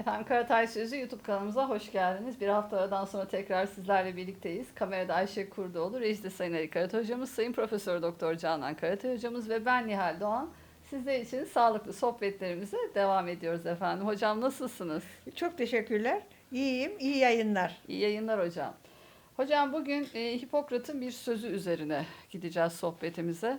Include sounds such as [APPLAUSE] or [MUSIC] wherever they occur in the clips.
Efendim Karatay Sözü YouTube kanalımıza hoş geldiniz. Bir hafta aradan sonra tekrar sizlerle birlikteyiz. Kamerada Ayşe Kurdoğlu, rejide Sayın Ali Karatay Hocamız, Sayın Profesör Doktor Canan Karatay Hocamız ve ben Nihal Doğan. Sizler için sağlıklı sohbetlerimize devam ediyoruz efendim. Hocam nasılsınız? Çok teşekkürler. İyiyim, iyi yayınlar. İyi yayınlar hocam. Hocam bugün e, Hipokrat'ın bir sözü üzerine gideceğiz sohbetimize.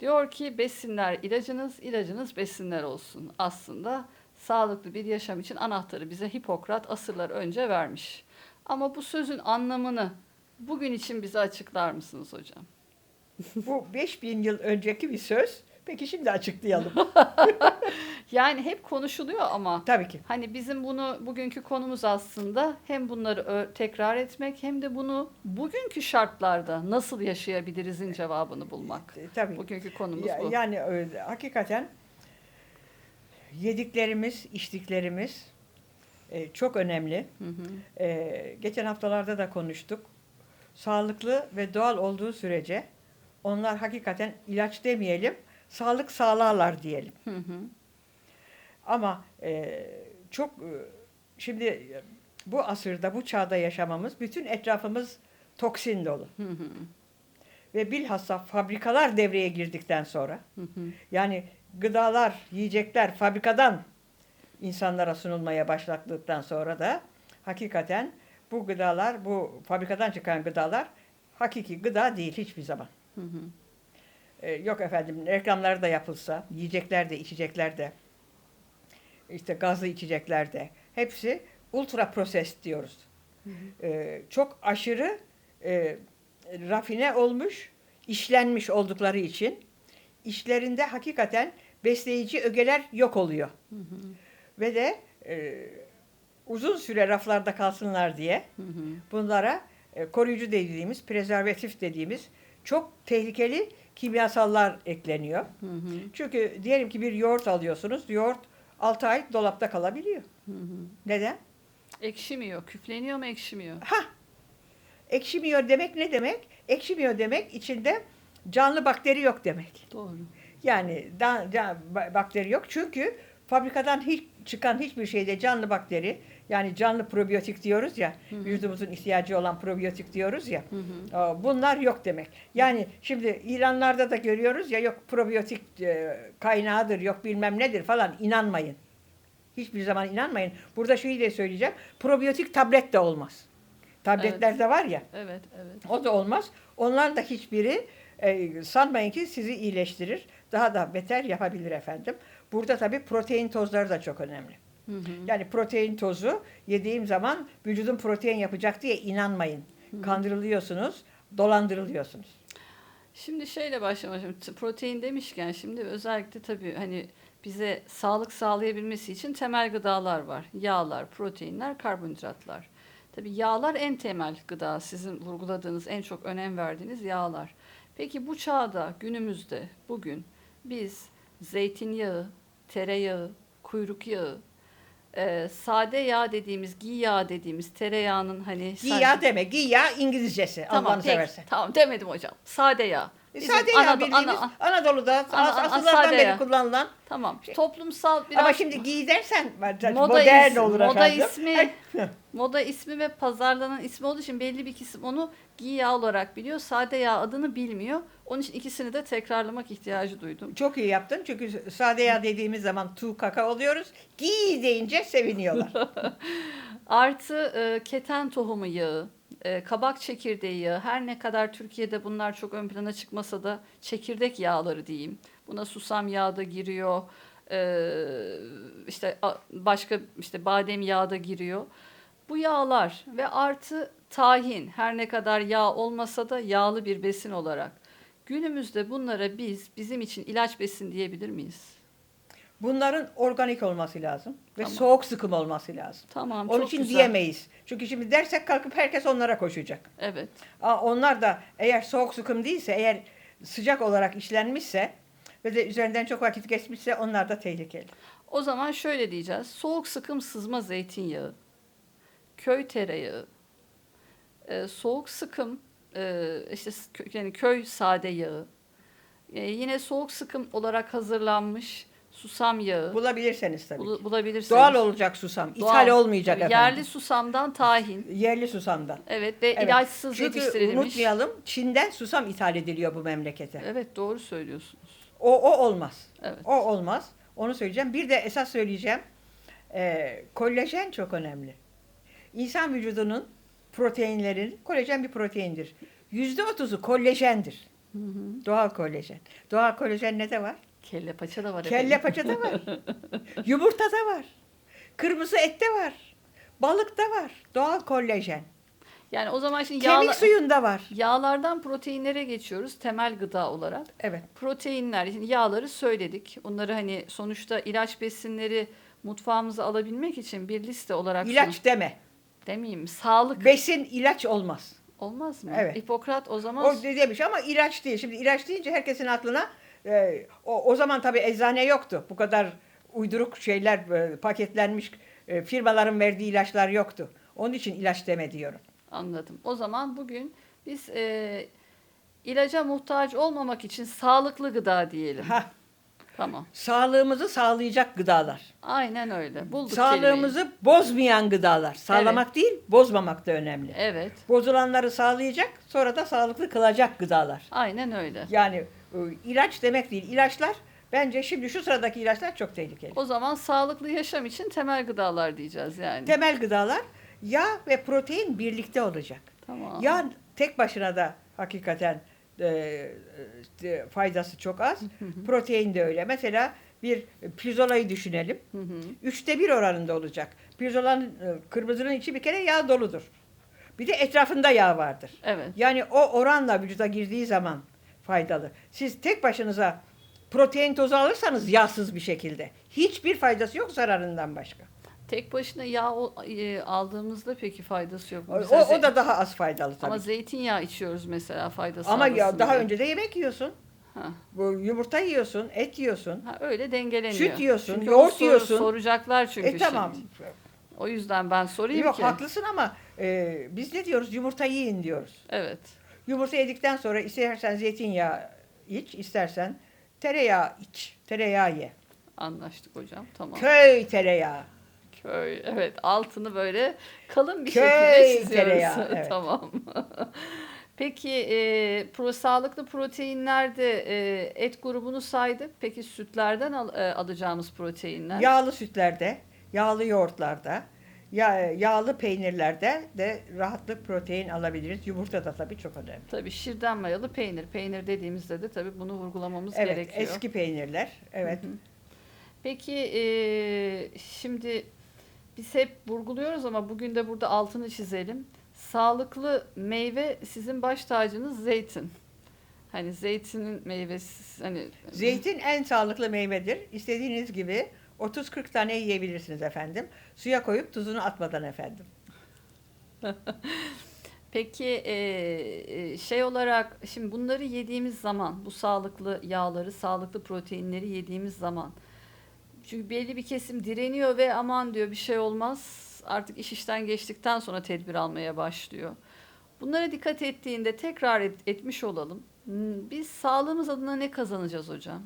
Diyor ki besinler ilacınız, ilacınız besinler olsun. Aslında sağlıklı bir yaşam için anahtarı bize Hipokrat asırlar önce vermiş. Ama bu sözün anlamını bugün için bize açıklar mısınız hocam? Bu 5000 yıl önceki bir söz. Peki şimdi açıklayalım. [LAUGHS] [LAUGHS] Yani hep konuşuluyor ama Tabii ki. Hani bizim bunu bugünkü konumuz aslında hem bunları tekrar etmek hem de bunu bugünkü şartlarda nasıl yaşayabilirizin cevabını bulmak. E, Tabii. Bugünkü konumuz Ya- bu. Yani öyle, hakikaten yediklerimiz, içtiklerimiz e, çok önemli. Hı hı. E, geçen haftalarda da konuştuk. Sağlıklı ve doğal olduğu sürece onlar hakikaten ilaç demeyelim, sağlık sağlarlar diyelim. Hı hı. Ama e, çok e, şimdi bu asırda, bu çağda yaşamamız, bütün etrafımız toksin dolu. Hı hı. Ve bilhassa fabrikalar devreye girdikten sonra, Hı hı. yani gıdalar, yiyecekler fabrikadan insanlara sunulmaya başladıktan sonra da hakikaten bu gıdalar, bu fabrikadan çıkan gıdalar hakiki gıda değil hiçbir zaman. Hı hı. Ee, yok efendim reklamları da yapılsa, yiyecekler de, içecekler de, işte gazlı içecekler de, hepsi ultra proses diyoruz. Ee, çok aşırı e, rafine olmuş, işlenmiş oldukları için işlerinde hakikaten besleyici ögeler yok oluyor. Hı hı. Ve de e, uzun süre raflarda kalsınlar diye Hı hı. bunlara e, koruyucu dediğimiz, prezervatif dediğimiz çok tehlikeli kimyasallar ekleniyor. Hı hı. Çünkü diyelim ki bir yoğurt alıyorsunuz. Yoğurt 6 ay dolapta kalabiliyor. Hı hı. Neden? Ekşimiyor, küfleniyor mu ekşimiyor? Ha. Ekşimiyor demek ne demek? Ekşimiyor demek içinde canlı bakteri yok demek. Doğru. Yani da, da- ba- bakteri yok. Çünkü fabrikadan hiç çıkan hiçbir şeyde canlı bakteri yani canlı probiyotik diyoruz ya Hı hı. vücudumuzun ihtiyacı olan probiyotik diyoruz ya Hı hı. Bunlar yok demek. Yani şimdi ilanlarda da görüyoruz ya yok probiyotik e, kaynağıdır yok bilmem nedir falan inanmayın. Hiçbir zaman inanmayın. Burada şeyi de söyleyeceğim. Probiyotik tablet de olmaz. Tabletlerde var ya Evet, evet. o da olmaz. Onların da hiçbiri e, sanmayın ki sizi iyileştirir. Daha da beter yapabilir efendim. Burada tabii protein tozları da çok önemli. Hı hı. Yani protein tozu yediğim zaman vücudun protein yapacak diye inanmayın. Kandırılıyorsunuz, dolandırılıyorsunuz. Şimdi şeyle başlamak Protein demişken şimdi özellikle tabii hani bize sağlık sağlayabilmesi için temel gıdalar var. Yağlar, proteinler, karbonhidratlar. Tabii yağlar en temel gıda. Sizin vurguladığınız, en çok önem verdiğiniz yağlar. Peki bu çağda, günümüzde, bugün biz zeytinyağı, tereyağı, kuyruk yağı, e, sade yağ dediğimiz, giy yağı dediğimiz tereyağının hani Giy yağ deme. Giy yağ İngilizcesi. Tamam, Allah'ını peki. seversen. Tamam demedim hocam. Sade yağ. E, Bizim Sade yağ bildiğimiz Ana- Anadolu'da Ana- as- ana- asırlardan sade beri yağ. kullanılan. Tamam. Şey- Toplumsal biraz Ama şimdi giy dersen moda modern ismi, olur moda efendim. ismi, [LAUGHS] moda ismi ve pazarlanan ismi olduğu için belli bir kesim onu giy yağ olarak biliyor. Sade yağ adını bilmiyor. Onun için ikisini de tekrarlamak ihtiyacı duydum. Çok iyi yaptın çünkü sade yağ dediğimiz zaman tu kaka oluyoruz. Giy deyince seviniyorlar. [LAUGHS] Artı e, keten tohumu yağı, e, kabak çekirdeği yağı, her ne kadar Türkiye'de bunlar çok ön plana çıkmasa da çekirdek yağları diyeyim. Buna susam yağı da giriyor, e, işte başka işte badem yağı da giriyor. Bu yağlar ve artı tahin her ne kadar yağ olmasa da yağlı bir besin olarak günümüzde bunlara biz bizim için ilaç besin diyebilir miyiz? Bunların organik olması lazım ve Tamam. soğuk sıkım olması lazım. Tamam, Onun çok için güzel. diyemeyiz. Çünkü şimdi dersek kalkıp herkes onlara koşacak. Evet. Aa, onlar da eğer soğuk sıkım değilse, eğer sıcak olarak işlenmişse ve de üzerinden çok vakit geçmişse onlar da tehlikeli. O zaman şöyle diyeceğiz. Soğuk sıkım sızma zeytinyağı, köy tereyağı, e, soğuk sıkım e, işte s- kö- yani köy sade yağı, e, yine soğuk sıkım olarak hazırlanmış susam yağı Bulabilirseniz tabii. ki. bulabilirsiniz. Doğal olacak susam. Doğal. İthal olmayacak Tabii, efendim. Yerli susamdan tahin. Yerli susamdan. Evet ve Evet. ilaçsız Çünkü yetiştirilmiş. unutmayalım Çin'den susam ithal ediliyor bu memlekete. Evet doğru söylüyorsunuz. O, o olmaz. Evet. O olmaz. Onu söyleyeceğim. Bir de esas söyleyeceğim. Ee, kollajen çok önemli. İnsan vücudunun proteinlerin, kollajen bir proteindir. Yüzde otuzu hı. Doğal kollajen. Doğal kollajen ne de var? Kelle paça da var Kelle efendim. paçada var. [LAUGHS] Yumurtada var. Kırmızı ette var. Balıkta var. Doğal kollajen. Yani o zaman şimdi Kemik yağla- suyunda var. yağlardan proteinlere geçiyoruz temel gıda olarak. Evet. Proteinler, şimdi yağları söyledik. Onları hani sonuçta ilaç besinleri mutfağımıza alabilmek için bir liste olarak İlaç deme. sun- demeyeyim sağlık Besin ilaç olmaz. olmaz mı? Evet. Hipokrat o zaman O de- demiş ama ilaç değil. Şimdi ilaç deyince herkesin aklına e, o, o zaman tabii eczane yoktu. Bu kadar uyduruk şeyler e, paketlenmiş e, firmaların verdiği ilaçlar yoktu. Onun için ilaç deme diyorum. anladım. O zaman bugün biz e, ilaca muhtaç olmamak için sağlıklı gıda diyelim. Ha, Tamam. sağlığımızı sağlayacak gıdalar. Aynen öyle. Bulduk Sağlığımızı bozmayan gıdalar. Sağlamak değil, bozmamak da önemli. kelimeyi. Evet. Bozulanları sağlayacak, sonra da sağlıklı kılacak gıdalar. Aynen öyle. Yani e, ilaç demek değil. İlaçlar bence şimdi şu sıradaki ilaçlar çok tehlikeli. O zaman sağlıklı yaşam için temel gıdalar diyeceğiz yani. Temel gıdalar yağ ve protein birlikte olacak. tamam. Yağ tek başına da hakikaten e, e, faydası çok az. Protein de öyle. Mesela bir pirzolayı düşünelim. Hı hı. Üçte bir oranında olacak. Pirzolanın e, kırmızının içi bir kere yağ doludur. Bir de etrafında yağ vardır. Evet. Yani o oranla vücuda girdiği zaman faydalı. Siz tek başınıza protein tozu alırsanız yağsız bir şekilde. Hiçbir faydası yok zararından başka. Tek başına yağ o- e, aldığımızda peki faydası yok mu? o, Mesela o da daha az faydalı tabii. Ama zeytinyağı içiyoruz mesela faydası Ama ya, sağlasın daha diye. önce de yemek yiyorsun. Ha. Bu yumurta yiyorsun, et yiyorsun. Ha, öyle dengeleniyor. Süt yiyorsun, Çünkü yoğurt soru- yiyorsun. Soracaklar çünkü e tamam. şimdi. O yüzden ben sorayım Yok ki. haklısın ama e, biz ne diyoruz? Yumurta yiyin diyoruz. Evet. Yumurta yedikten sonra istersen zeytinyağı iç, istersen tereyağı iç. Tereyağı ye. Anlaştık hocam. Tamam. Köy tereyağı. Köy. Evet. Altını böyle kalın bir Köy şekilde çiziyoruz. tereyağı, [LAUGHS] evet. tamam. Peki e, pro, sağlıklı proteinlerde e, et grubunu saydık. Peki sütlerden al- e, alacağımız proteinler? Yağlı sütlerde, yağlı yoğurtlarda, ya, yağlı peynirlerde de rahatlık protein alabiliriz. Yumurta da tabii çok önemli. Tabii şirden mayalı peynir. Peynir dediğimizde de tabii bunu vurgulamamız Evet, gerekiyor. eski peynirler. Evet. Hı hı. Peki e, şimdi biz hep vurguluyoruz ama bugün de burada altını çizelim. Sağlıklı meyve sizin baş tacınız zeytin. Hani zeytinin meyvesi hani Zeytin en sağlıklı meyvedir. İstediğiniz gibi 30-40 tane yiyebilirsiniz efendim. Suya koyup tuzunu atmadan efendim. [LAUGHS] Peki e, e, şey olarak şimdi bunları yediğimiz zaman bu sağlıklı yağları, sağlıklı proteinleri yediğimiz zaman çünkü belli bir kesim direniyor ve aman diyor bir şey olmaz artık iş işten geçtikten sonra tedbir almaya başlıyor. Bunlara dikkat ettiğinde tekrar et- etmiş olalım. Hmm, Biz sağlığımız adına ne kazanacağız hocam?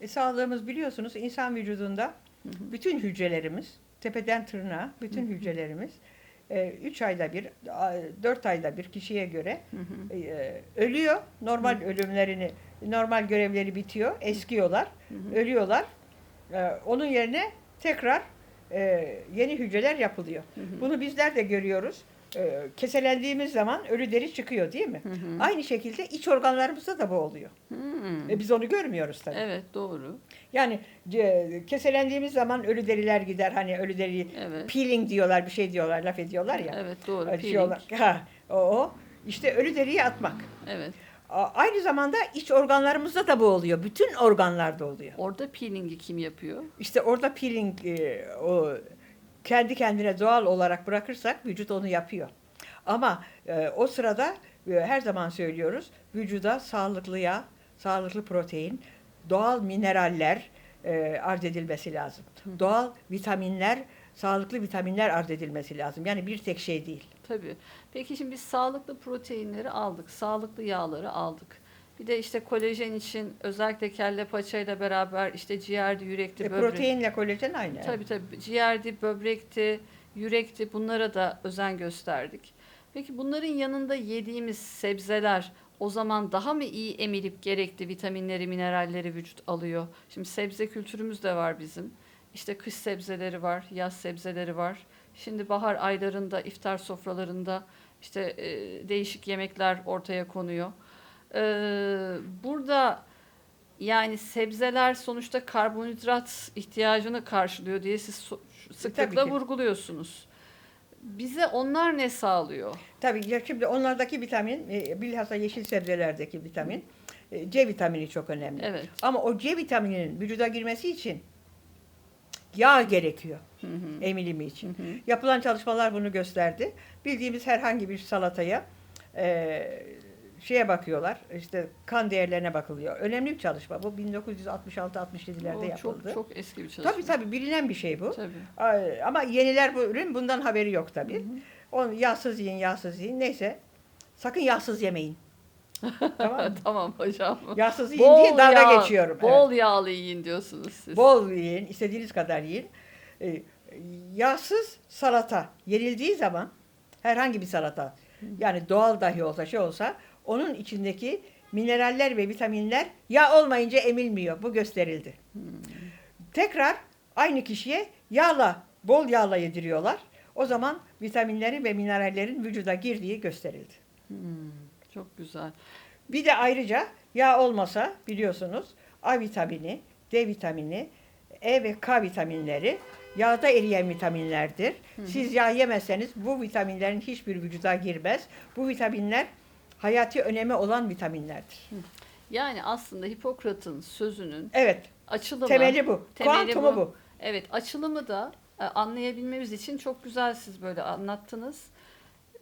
E, sağlığımız biliyorsunuz insan vücudunda bütün hücrelerimiz, tepeden tırnağa bütün hücrelerimiz 3 ayda bir, 4 ayda bir kişiye göre Hı hı, e, ölüyor. Normal ölümlerini, normal görevleri bitiyor, eskiyorlar, hı hı. ölüyorlar. E, Onun yerine tekrar e, yeni hücreler yapılıyor. Hı hı. Bunu bizler de görüyoruz. E, Keselendiğimiz zaman ölü deri çıkıyor değil mi? Hı hı. Aynı şekilde iç organlarımızda da bu oluyor. Hmm. E, biz onu görmüyoruz tabii. Evet doğru. Yani ce- keselendiğimiz zaman ölü deriler gider. Hani ölü deri Evet. peeling diyorlar, bir şey diyorlar, laf ediyorlar ya. Evet doğru. Açıyorlar. Peeling. Ha, o, o. İşte ölü deriyi atmak. Evet. Aynı zamanda iç organlarımızda da bu oluyor. Bütün organlarda oluyor. Orada peelingi kim yapıyor? İşte orada peeling e, o kendi kendine doğal olarak bırakırsak vücut onu yapıyor. Ama e, o sırada e, her zaman söylüyoruz vücuda sağlıklı yağ, sağlıklı protein, doğal mineraller e, arz edilmesi lazım. Doğal vitaminler, sağlıklı vitaminler arz edilmesi lazım. Yani bir tek şey değil. Tabii. Peki şimdi biz sağlıklı proteinleri aldık, sağlıklı yağları aldık. Bir de işte kolajen için özellikle kelle paçayla beraber işte ciğerdi, yürekti, E, böbrek. proteinle kolajen aynı. Tabii tabii ciğerdi, böbrekti, yürekti bunlara da özen gösterdik. Peki bunların yanında yediğimiz sebzeler o zaman daha mı iyi emilip gerekli vitaminleri, mineralleri vücut alıyor? Şimdi sebze kültürümüz de var bizim. İşte kış sebzeleri var, yaz sebzeleri var. Şimdi bahar aylarında iftar sofralarında işte e, değişik yemekler ortaya konuyor. Ee, burada yani sebzeler sonuçta karbonhidrat ihtiyacını karşılıyor diye siz so- sıklıkla Tabii ki. vurguluyorsunuz. Bize onlar ne sağlıyor? Tabii ya şimdi onlardaki vitamin, e, bilhassa yeşil sebzelerdeki vitamin, e, C vitamini çok önemli. Evet. Ama o C vitamininin vücuda girmesi için yağ gerekiyor Hı hı. emilimi için. Hı hı. Yapılan çalışmalar bunu gösterdi. Bildiğimiz herhangi bir salataya e, şeye bakıyorlar. işte kan değerlerine bakılıyor. Önemli bir çalışma. Bu 1966-67'lerde O yapıldı. çok çok eski bir çalışma. Tabii tabii bilinen bir şey bu. Tabii. Ama yeniler bu ürün bundan haberi yok Hı tabii. hı. Onu yağsız yiyin, yağsız yiyin. Neyse. Sakın yağsız yemeyin. Tamam mı? [LAUGHS] tamam hocam. Yağsız yiyin diye dalga yağ- geçiyorum. Bol yağlı yiyin diyorsunuz siz. Evet. Bol yiyin, istediğiniz kadar yiyin. Ee, yağsız salata yenildiği zaman herhangi bir salata yani doğal dahi olsa şey olsa onun içindeki mineraller ve vitaminler yağ olmayınca emilmiyor. Bu gösterildi. Hmm. Tekrar aynı kişiye yağla, bol yağla yediriyorlar. O zaman vitaminlerin ve minerallerin vücuda girdiği gösterildi. Hmm, çok güzel. Bir de ayrıca yağ olmasa biliyorsunuz A vitamini, D vitamini, E ve K vitaminleri yağda eriyen vitaminlerdir. Siz yağ yemezseniz bu vitaminlerin hiçbir vücuda girmez. Bu vitaminler hayati önemi olan vitaminlerdir. Yani aslında Hipokrat'ın sözünün Evet, açılımı, temeli bu. temeli Kuantumu bu. bu. evet açılımı da e, anlayabilmemiz için çok güzel siz böyle anlattınız.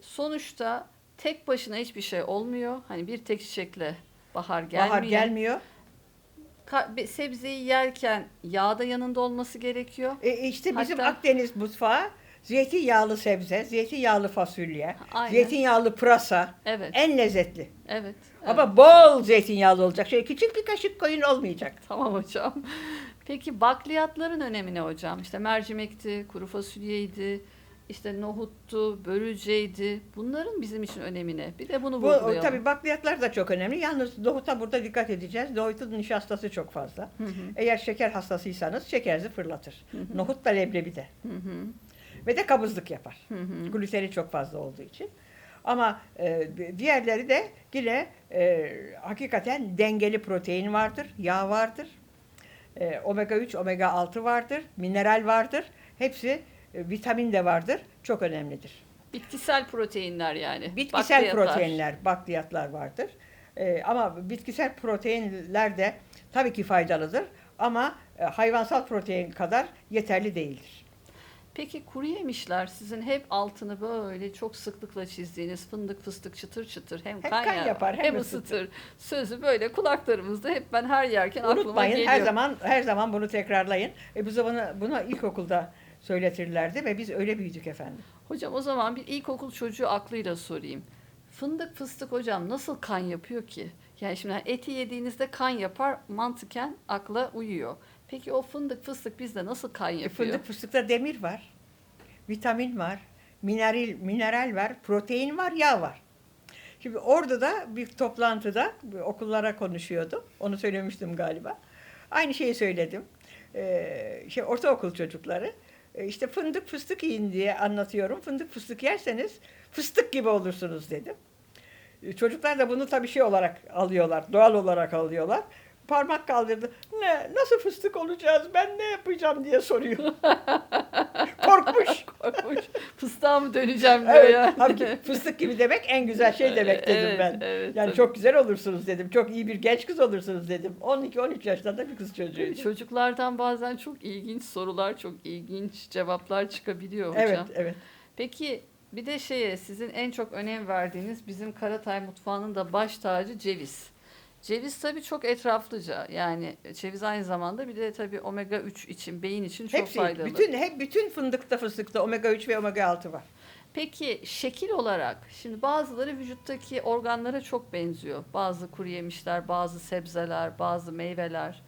Sonuçta tek başına hiçbir şey olmuyor. Hani bir tek çiçekle bahar gelmiyor. Bahar gelmiyor. Ka- sebzeyi yerken yağda yanında olması gerekiyor. E, işte bizim Hatta- Akdeniz mutfağı zeytinyağlı sebze, zeytinyağlı fasulye, Aynen. zeytinyağlı pırasa Evet, en lezzetli. evet. evet. Ama bol zeytinyağlı olacak. Şöyle küçük bir kaşık koyun olmayacak. Tamam hocam. Peki bakliyatların önemi ne hocam? İşte mercimekti, kuru fasulyeydi, işte nohuttu, börülceydi. Bunların bizim için önemi ne? Bir de bunu Bu vurgulayalım. tabii bakliyatlar da çok önemli. Yalnız nohuta burada dikkat edeceğiz. Nohutun nişastası çok fazla. Hı hı, Eğer şeker hastasıysanız şekerinizi fırlatır. Nohut da leblebi de. hı hı, Ve de kabızlık yapar. hı hı. Gluteni çok fazla olduğu için. Ama e, diğerleri de yine e, hakikaten dengeli protein vardır, yağ vardır. E, omega 3, omega 6 vardır, mineral vardır. Hepsi vitamin de vardır. Çok önemlidir. Bitkisel proteinler yani. Bitkisel bakliyatlar. proteinler, bakliyatlar vardır. E, ama bitkisel proteinler de tabii ki faydalıdır. Ama e, hayvansal protein kadar yeterli değildir. Peki kuru yemişler sizin hep altını böyle çok sıklıkla çizdiğiniz fındık fıstık çıtır çıtır hem Hem kan, kan yapar, yapar, hem, hem ısıtır. Sözü böyle kulaklarımızda hep ben her yerken aklıma Unutmayın geliyor. her zaman her zaman bunu tekrarlayın. E, biz bunu, bunu ilkokulda söyletirlerdi ve biz öyle büyüdük efendim. Hocam o zaman bir ilkokul çocuğu aklıyla sorayım. Fındık fıstık hocam nasıl kan yapıyor ki? Yani şimdi eti yediğinizde kan yapar mantıken akla uyuyor. Peki o fındık fıstık bizde nasıl kan E, yapıyor? fındık fıstıkta demir var, vitamin var, mineral, mineral var, protein var, yağ var. Şimdi orada da bir toplantıda bir okullara konuşuyordum. Onu söylemiştim galiba. Aynı şeyi söyledim. Ee, şey, ortaokul çocukları. Ee, işte fındık fıstık yiyin diye anlatıyorum. Fındık fıstık yerseniz fıstık gibi olursunuz dedim. Ee, Çocuklar da bunu tabii şey olarak alıyorlar, doğal olarak alıyorlar. Parmak kaldırdı. Ne, nasıl fıstık olacağız, ben ne yapacağım diye soruyor. [LAUGHS] Korkmuş. Korkmuş. Fıstığa mı döneceğim diyor Evet, yani. halbuki fıstık gibi demek en güzel şey [LAUGHS] demek dedim Evet, ben. evet, yani tabii. çok güzel olursunuz dedim. Çok iyi bir genç kız olursunuz dedim. 12-13 yaşlarında bir kız çocuğuydu. Çocuklardan bazen çok ilginç sorular, çok ilginç cevaplar çıkabiliyor hocam. Evet, evet. Peki bir de şeye sizin en çok önem verdiğiniz bizim Karatay mutfağının da baş tacı ceviz. Ceviz tabii çok etraflıca. Yani ceviz aynı zamanda bir de tabii omega 3 için, beyin için çok Hepsi, faydalı. bütün hep bütün fındıkta fıstıkta omega 3 ve omega 6 var. Peki şekil olarak şimdi bazıları vücuttaki organlara çok benziyor. Bazı kuru yemişler, bazı sebzeler, bazı meyveler.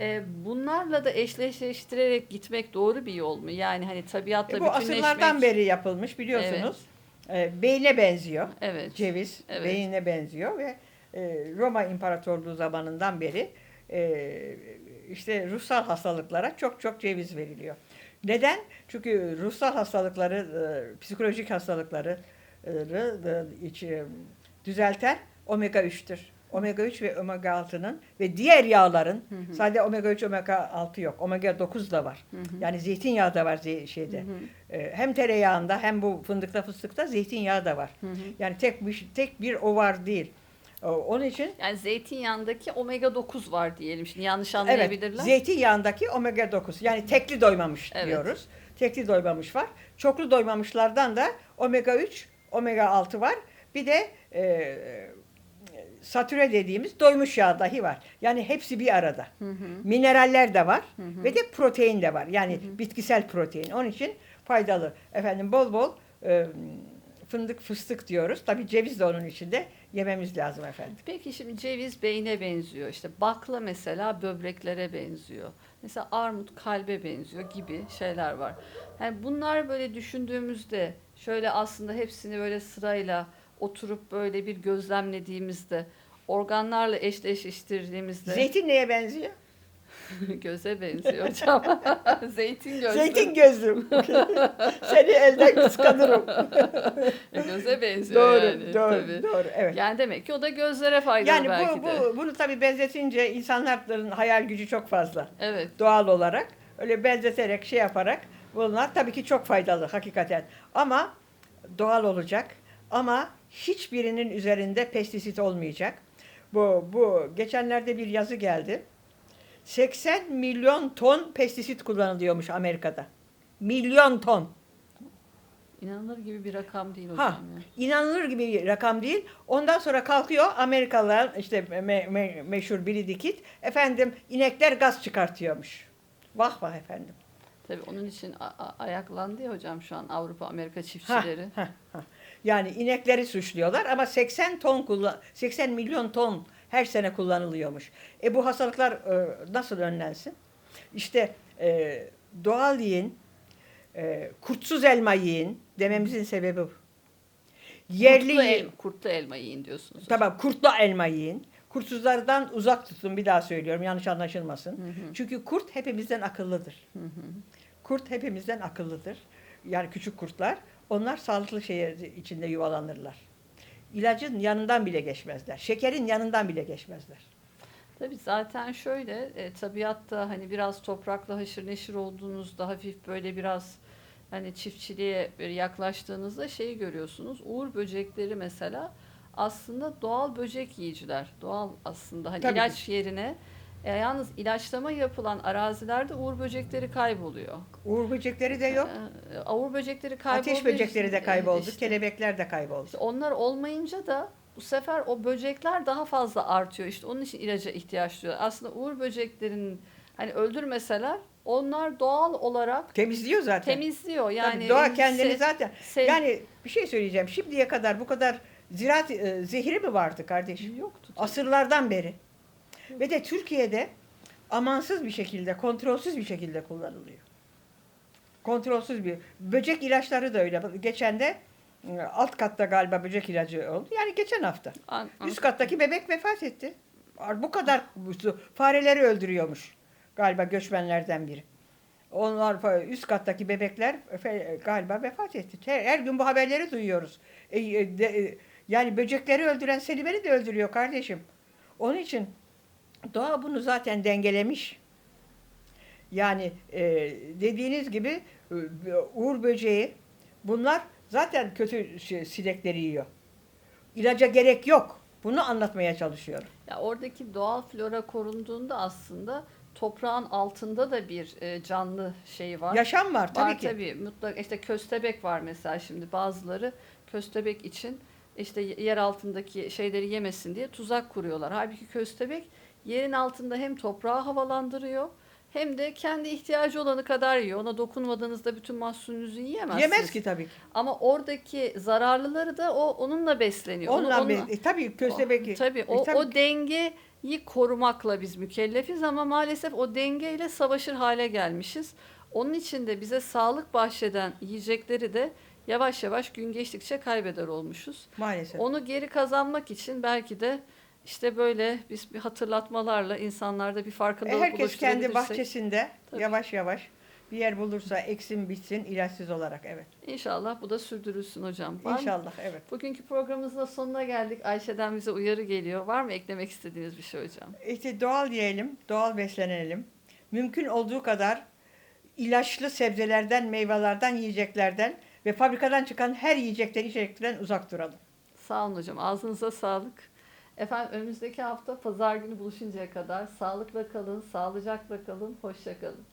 Ee, bunlarla da eşleştirerek gitmek doğru bir yol mu? Yani hani tabiatla E, bu bütünleşmek. asırlardan beri yapılmış biliyorsunuz. E, beyne benziyor. Evet. Ceviz Evet. beynine benziyor ve e, Roma İmparatorluğu zamanından beri e, işte ruhsal hastalıklara çok çok ceviz veriliyor. Neden? Çünkü ruhsal hastalıkları, e, psikolojik hastalıkları e, iç- düzelten omega 3'tür. Omega 3 ve omega 6'nın ve diğer yağların Hı hı. sadece omega 3 omega 6 yok. Omega 9 da var. Hı hı. Yani zeytinyağı da var ze- şeyde. Hı hı. E, hem tereyağında hem bu fındıkta fıstıkta zeytinyağı da var. Hı hı. Yani tek bir tek bir o var değil. Onun için Yani zeytinyağındaki omega 9 var diyelim. Şimdi yanlış evet anlayabilirler. zeytinyağındaki omega 9 yani tekli doymamış Evet. diyoruz. Tekli doymamış var. Çoklu doymamışlardan da omega 3, omega 6 var. Bir de e, satüre dediğimiz doymuş yağ dahi var. Yani hepsi bir arada. Hı hı. Mineraller de var Hı hı. ve de protein de var. Yani Hı hı. bitkisel protein. Onun için faydalı. Efendim bol bol e, fındık fıstık diyoruz. Tabii ceviz de onun içinde yememiz lazım efendim. Peki şimdi ceviz beyne benziyor. İşte bakla mesela böbreklere benziyor. Mesela armut kalbe benziyor gibi şeyler var. Yani bunlar böyle düşündüğümüzde şöyle aslında hepsini böyle sırayla oturup böyle bir gözlemlediğimizde organlarla eşleştirdiğimizde Zeytin neye benziyor? [LAUGHS] göze benziyor hocam. Zeytin [LAUGHS] gözlü. Zeytin gözlüm. [LAUGHS] Seni elden kıskanırım. Göze benziyor doğru, yani. doğru, tabii. doğru. Evet. Yani demek ki o da gözlere faydalı Yani belki bu, de. bu bunu tabii benzetince insanların hayal gücü çok fazla. Evet. Doğal olarak öyle benzeterek şey yaparak bunlar tabii ki çok faydalı hakikaten. Ama doğal olacak. Ama hiçbirinin üzerinde pestisit olmayacak. Bu bu geçenlerde bir yazı geldi. 80 milyon ton pestisit kullanılıyormuş Amerika'da. Milyon ton. İnanılır gibi bir rakam değil hocam. Ha, ya. inanılır gibi bir rakam değil. Ondan sonra kalkıyor Amerikalılar işte me- me- meşhur Billy Kid, efendim inekler gaz çıkartıyormuş. Vah vah efendim. Tabii onun için ayaklandı ya hocam şu an Avrupa Amerika Ha, çiftçileri. ha, ha. Yani inekleri suçluyorlar ama 80 ton kullan 80 milyon ton her sene kullanılıyormuş. E bu hastalıklar e, nasıl önlensin? İşte e, doğal yiyin, e, kurtsuz elma yiyin dememizin sebebi bu. Yerli kurtlu, yiyin. el, kurtlu elma yiyin diyorsunuz. Tamam kurtlu elma yiyin. Kurtsuzlardan uzak tutun bir daha söylüyorum yanlış anlaşılmasın. Hı hı, Çünkü kurt hepimizden akıllıdır. hı hı. Kurt hepimizden akıllıdır. Yani küçük kurtlar. Onlar sağlıklı şey içinde yuvalanırlar. İlacın yanından bile geçmezler. Şekerin yanından bile geçmezler. Tabii zaten şöyle e, tabiatta hani biraz toprakla haşır neşir olduğunuzda hafif böyle biraz hani çiftçiliğe yaklaştığınızda şeyi görüyorsunuz. Uğur böcekleri mesela aslında doğal böcek yiyiciler. Doğal aslında hani Tabii ilaç yerine e, yalnız ilaçlama yapılan arazilerde uğur böcekleri kayboluyor. Uğur böcekleri de yok. Ee, Uğur böcekleri kaybolduğu Ateş böcekleri de kayboldu. işte- Kelebekler de kayboldu. işte onlar olmayınca da bu sefer o böcekler daha fazla artıyor. İşte onun için ilaca ihtiyaç duyuyor. Aslında uğur böceklerinin hani öldürmeseler onlar doğal olarak Temizliyor zaten. temizliyor. Tabii Yani doğa kendini se- zaten. se- Yani bir şey söyleyeceğim. Şimdiye kadar bu kadar ziraat e, zehri mi vardı kardeşim? yoktu. Asırlardan beri. Ve de Türkiye'de amansız bir şekilde, kontrolsüz bir şekilde kullanılıyor. Kontrolsüz bir. Böcek ilaçları da öyle. Geçen de e, alt katta galiba böcek ilacı oldu. Yani geçen hafta. An- an- Üst kattaki bebek vefat etti. Bu kadar fareleri öldürüyormuş galiba göçmenlerden biri. Onlar üst kattaki bebekler galiba vefat etti. Her, her gün bu haberleri duyuyoruz. E, e, de- e, yani böcekleri öldüren Selimleri de öldürüyor kardeşim. Onun için doğa bunu zaten dengelemiş. Yani e, dediğiniz gibi e, uğur böceği bunlar zaten kötü şey, sinekleri yiyor. İlaca gerek yok. Bunu anlatmaya çalışıyorum. Ya oradaki doğal flora korunduğunda aslında toprağın altında da bir e, canlı şey var. Yaşam var tabii var ki. tabii mutlak işte köstebek var mesela şimdi bazıları köstebek için işte yer altındaki şeyleri yemesin diye tuzak kuruyorlar. Halbuki köstebek yerin altında hem toprağı havalandırıyor hem de kendi ihtiyacı olanı kadar yiyor. Ona dokunmadığınızda bütün mahsulünüzü yiyemezsiniz. Yemez ki tabii ki. Ama oradaki zararlıları da o onunla besleniyor. Onu- Onunla onunla- be- e, tabii köstebeki. Tabii E, o, tabii. o dengeyi korumakla biz mükellefiz ama maalesef o dengeyle savaşır hale gelmişiz. Onun için de bize sağlık bahşeden yiyecekleri de yavaş yavaş gün geçtikçe kaybeder olmuşuz. Maalesef. Onu geri kazanmak için belki de işte böyle biz bir hatırlatmalarla insanlarda bir E, farkındalık herkes kendi bahçesinde Tabii. yavaş yavaş bir yer bulursa eksin bitsin ilaçsız olarak evet. İnşallah bu da sürdürülsün hocam. Var mı? İnşallah evet. Bugünkü programımızın sonuna geldik. Ayşe'den bize uyarı geliyor. Var mı eklemek istediğiniz bir şey hocam? İşte doğal yiyelim, doğal beslenelim. Mümkün olduğu kadar ilaçlı sebzelerden, meyvelerden, yiyeceklerden ve fabrikadan çıkan her yiyecekten, içecekten uzak duralım. Sağ olun hocam. Ağzınıza sağlık. Efendim önümüzdeki hafta pazar günü buluşuncaya kadar sağlıkla kalın, sağlıcakla kalın, hoşça kalın.